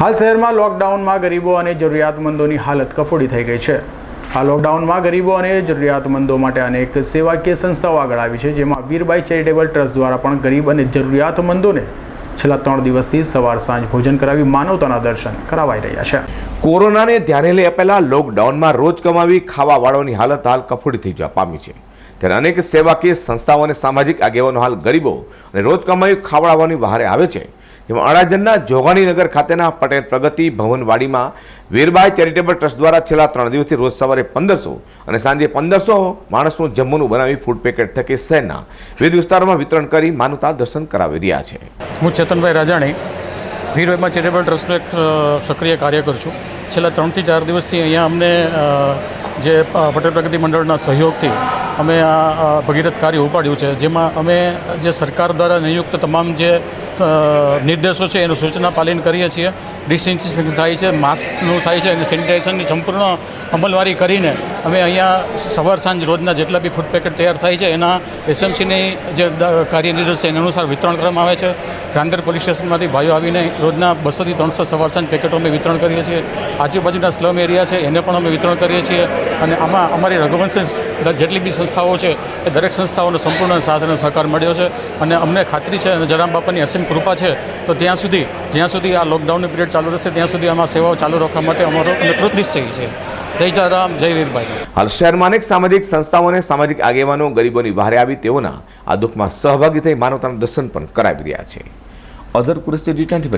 હાલ શહેરમાં લોકડાઉનમાં ગરીબો અને જરૂરિયાતમંદોની હાલત કફોડી થઈ ગઈ છે. આ લોકડાઉનમાં ગરીબો અને જરૂરિયાતમંદો માટે અનેક સેવાકીય સંસ્થાઓ આગળ આવી છે, જેમાં વીરબાઈ ચેરિટેબલ ટ્રસ્ટ દ્વારા પણ ગરીબ અને જરૂરિયાતમંદોને છેલ્લા ત્રણ દિવસથી સવાર સાંજ ભોજન કરાવી માનવતાના દર્શન કરાવાઈ રહ્યા છે. કોરોનાને ધ્યાને લઈ પહેલા લોકડાઉનમાં રોજ કમાવી ખાવાવાળોની હાલત હાલ કફોડી થઈ જવા પામી છે. ત્યારે અનેક સેવાકીય સંસ્થાઓ અને સામાજિક આગેવાનો હાલ ગરીબો અને રોજ કમાવી ખાવડાવવાની બહારે આવે છે. જેમાં અડાજણના જોગાણીનગર ખાતેના પટેલ પ્રગતિ ભવનવાડીમાં વીરબાઈ ચેરિટેબલ ટ્રસ્ટ દ્વારા છેલ્લા ત્રણ દિવસથી રોજ સવારે પંદરસો અને સાંજે પંદરસો માણસનું જમવાનું બનાવી ફૂડ પેકેટ થકી શહેરના વિવિધ વિસ્તારોમાં વિતરણ કરી માનવતા દર્શન કરાવી રહ્યા છે. હું ચેતનભાઈ રાજાણી વીરવેમાં ચેરિટેબલ ટ્રસ્ટનો એક સક્રિય કાર્યકર છું. છેલ્લા ત્રણથી ચાર દિવસથી અહીંયા અમને જે પટેલ પ્રગતિ મંડળના સહયોગથી અમે આ ભગીરથ કાર્ય ઉપાડ્યું છે, જેમાં અમે જે સરકાર દ્વારા નિયુક્ત તમામ જે નિર્દેશો છે, એનું સૂચના પાલન કરીએ છીએ. ડિસ્ઇન્ફેક્શન થાય છે, માસ્કનું થાય છે, અને સેનિટાઇઝેશનની સંપૂર્ણ અમલવારી કરીને અમે અહીંયા સવાર સાંજ રોજના જેટલા બી ફૂડ પેકેટ તૈયાર થાય છે, એના એસએમસીની જે કાર્યનિર્દેશ છે, એના અનુસાર વિતરણ કરવામાં આવે છે. ગાંધર પોલીસ સ્ટેશનમાંથી ભાઈઓ આવીને રોજના બસોથી ત્રણસો સવાર સાંજ પેકેટો અમે વિતરણ કરીએ છીએ. આજુબાજુના સ્લમ એરિયા છે, એને પણ અમે વિતરણ કરીએ છીએ. અને આમાં અમારી રઘુવંશ જેટલી બી સંસ્થાઓ છે, એ દરેક સંસ્થાઓનો સંપૂર્ણ સાથ અને સહકાર મળ્યો છે. અને અમને ખાતરી છે અને જરામ બાપાની અસીમ કૃપા છે, તો ત્યાં સુધી, જ્યાં સુધી આ લોકડાઉનનો પિરિયડ ચાલુ રહેશે, ત્યાં સુધી આમાં સેવાઓ ચાલુ રાખવા માટે અમારો અમે કૃતનિશ્ચયી છે. જય જયરામ, જય વીરભાઈ. હાલ શહેરમાં અનેક સામાજિક સંસ્થાઓ અને સામાજિક આગેવાનો ગરીબોની વહારે આવી તેઓના આ દુઃખમાં સહભાગી થઈ માનવતાનું દર્શન પણ કરાવી રહ્યા છે. Azhar Qureshi D twenty